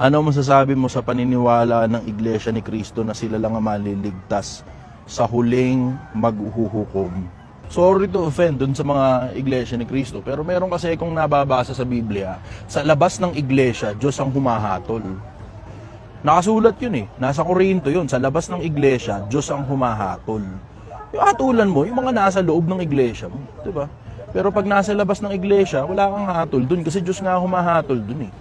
Ano masasabi mo sa paniniwala ng Iglesia ni Cristo na sila lang ang maliligtas sa huling maghuhukom? Sorry to offend dun sa mga Iglesia ni Cristo, pero meron kasi kung nababasa sa Biblia, sa labas ng Iglesia, Diyos ang humahatol. Nakasulat yun eh. Nasa Korinto yun. Sa labas ng iglesia, Diyos ang humahatol. Yung hatulan mo, yung mga nasa loob ng iglesia mo. di ba? Pero pag nasa labas ng iglesia, wala kang hatol dun kasi Diyos nga humahatol dun eh.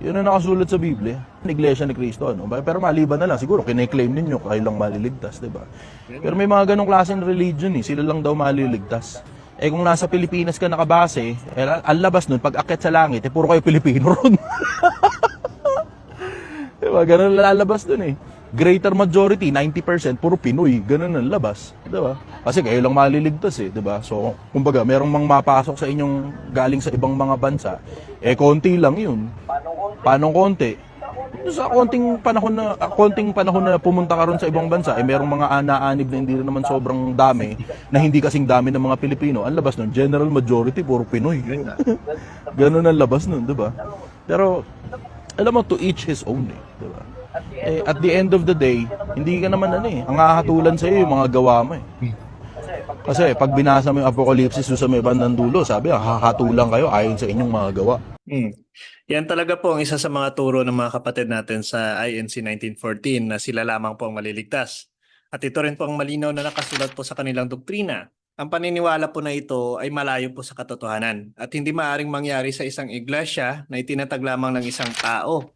Yun ang nakasulat sa Biblia. Ng iglesia ni Kristo. Ano? Pero maliban na lang, siguro kine-claim ninyo kayo lang maliligtas, di ba? Pero may mga ganong klaseng religion eh. Sila lang daw maliligtas. Eh kung nasa Pilipinas ka nakabase, eh, ang labas nun, pag akit sa langit, eh puro kayo Pilipino ron. Diba? Ganun lalabas dun eh. Greater majority, 90%, puro Pinoy. Ganun ang labas. Diba? Kasi kayo lang maliligtas eh. Diba? So, kumbaga, merong mang mapasok sa inyong galing sa ibang mga bansa, eh, konti lang yun. Paano konti? Sa konting panahon na ah, konting panahon na pumunta ka ron sa ibang bansa, eh merong mga ana-anib na hindi naman sobrang dami na hindi kasing dami ng mga Pilipino. Ang labas nun, general majority puro Pinoy. Ganun ang labas nun, 'di ba? Pero alam mo to each his own, eh, 'di ba? Eh, at the end of the day, hindi ka naman ano eh, ang hahatulan sa iyo yung mga gawa mo eh. Kasi pag binasa mo yung Apocalypse doon sa may bandang dulo, sabi, hahatulan kayo ayon sa inyong mga gawa. Hmm. Yan talaga po ang isa sa mga turo ng mga kapatid natin sa INC 1914 na sila lamang po ang maliligtas. At ito rin po ang malinaw na nakasulat po sa kanilang doktrina. Ang paniniwala po na ito ay malayo po sa katotohanan at hindi maaring mangyari sa isang iglesia na itinatag lamang ng isang tao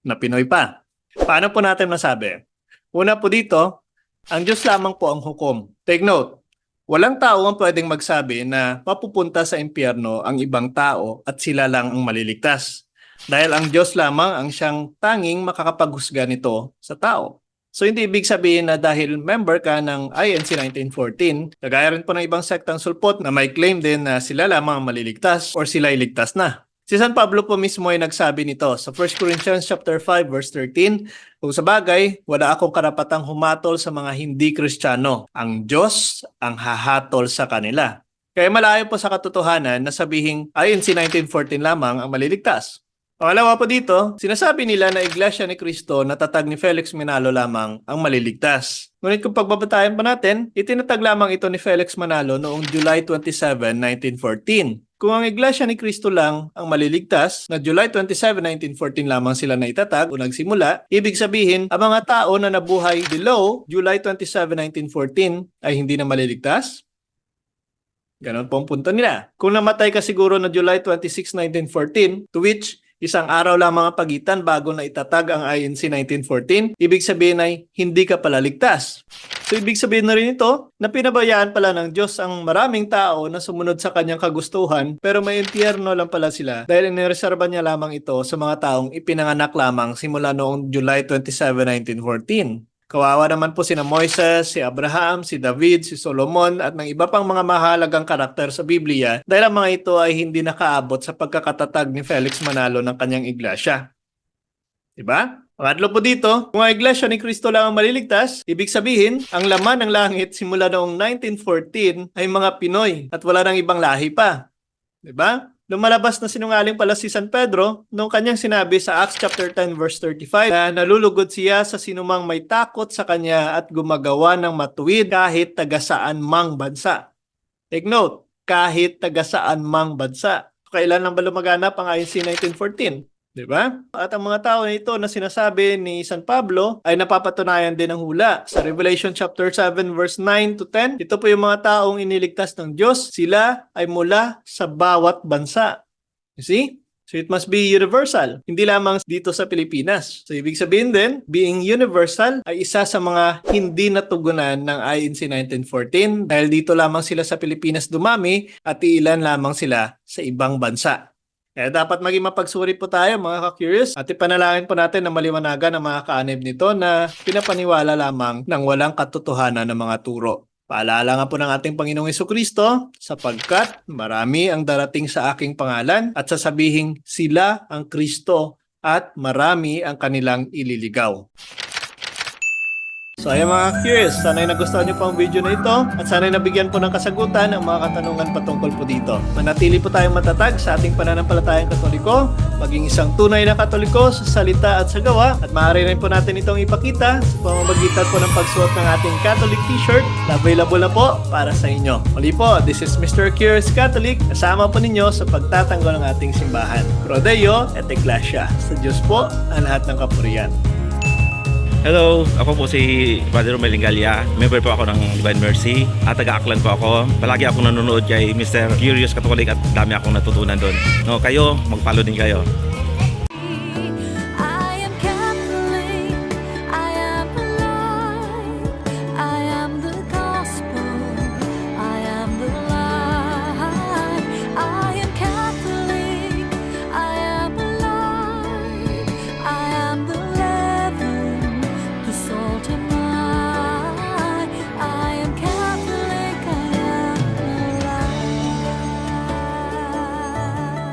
na Pinoy pa. Paano po natin masabi? Una po dito, ang Diyos lamang po ang hukom. Take note, Walang tao ang pwedeng magsabi na mapupunta sa impyerno ang ibang tao at sila lang ang maliligtas. Dahil ang Diyos lamang ang siyang tanging makakapaghusga nito sa tao. So hindi ibig sabihin na dahil member ka ng INC 1914, kagaya rin po ng ibang sektang sulpot na may claim din na sila lamang ang maliligtas or sila iligtas na. Si San Pablo po mismo ay nagsabi nito sa 1 Corinthians chapter 5 verse 13, kung sa bagay, wala akong karapatang humatol sa mga hindi Kristiyano. Ang Diyos ang hahatol sa kanila. Kaya malayo po sa katotohanan na sabihing ayon si 1914 lamang ang maliligtas. Pangalawa po dito, sinasabi nila na Iglesia ni Cristo na tatag ni Felix Manalo lamang ang maliligtas. Ngunit kung pagbabatayan pa natin, itinatag lamang ito ni Felix Manalo noong July 27, 1914. Kung ang Iglesia ni Cristo lang ang maliligtas, na July 27, 1914 lamang sila na itatag o nagsimula, ibig sabihin, ang mga tao na nabuhay below July 27, 1914 ay hindi na maliligtas? Ganon po ang punto nila. Kung namatay ka siguro na July 26, 1914, to which isang araw lamang ang pagitan bago na itatag ang INC 1914, ibig sabihin ay hindi ka pala ligtas. So ibig sabihin na rin ito na pinabayaan pala ng Diyos ang maraming tao na sumunod sa kanyang kagustuhan pero may impyerno lang pala sila dahil inireserba niya lamang ito sa mga taong ipinanganak lamang simula noong July 27, 1914. Kawawa naman po sina Moises, si Abraham, si David, si Solomon at ng iba pang mga mahalagang karakter sa Biblia dahil ang mga ito ay hindi nakaabot sa pagkakatatag ni Felix Manalo ng kanyang iglesia. Diba? Pangatlo po dito, kung ang iglesia ni Kristo lang ang maliligtas, ibig sabihin, ang laman ng langit simula noong 1914 ay mga Pinoy at wala nang ibang lahi pa. Diba? Lumalabas na sinungaling pala si San Pedro nung kanyang sinabi sa Acts chapter 10 verse 35 na nalulugod siya sa sinumang may takot sa kanya at gumagawa ng matuwid kahit taga saan mang bansa. Take note, kahit taga saan mang bansa. Kailan lang ba lumaganap ang INC 1914? Di ba? At ang mga tao na ito na sinasabi ni San Pablo ay napapatunayan din ng hula. Sa Revelation chapter 7 verse 9 to 10, ito po yung mga taong iniligtas ng Diyos. Sila ay mula sa bawat bansa. You see? So it must be universal, hindi lamang dito sa Pilipinas. So ibig sabihin din, being universal ay isa sa mga hindi natugunan ng INC 1914 dahil dito lamang sila sa Pilipinas dumami at iilan lamang sila sa ibang bansa. Kaya dapat maging mapagsuri po tayo mga ka-curious at ipanalangin po natin na maliwanagan ang mga kaanib nito na pinapaniwala lamang ng walang katotohanan ng mga turo. Paalala nga po ng ating Panginoong Yeso Kristo sapagkat marami ang darating sa aking pangalan at sasabihing sila ang Kristo at marami ang kanilang ililigaw. So ayan mga curious, sana'y nagustuhan niyo po ang video na ito at sana'y nabigyan po ng kasagutan ang mga katanungan patungkol po dito. Manatili po tayong matatag sa ating pananampalatayang katoliko, maging isang tunay na katoliko sa salita at sa gawa at maaari rin po natin itong ipakita sa pamamagitan po ng pagsuot ng ating Catholic t-shirt na available na po para sa inyo. Muli po, this is Mr. Curious Catholic, kasama po ninyo sa pagtatanggol ng ating simbahan. Pro Deo et Ecclesia. Sa Diyos po ang lahat ng kapurian. Hello, ako po si Father Romel Lingalia. Member po ako ng Divine Mercy at taga-Aklan po ako. Palagi akong nanonood kay Mr. Curious Catholic at dami akong natutunan doon. No, kayo, mag-follow din kayo.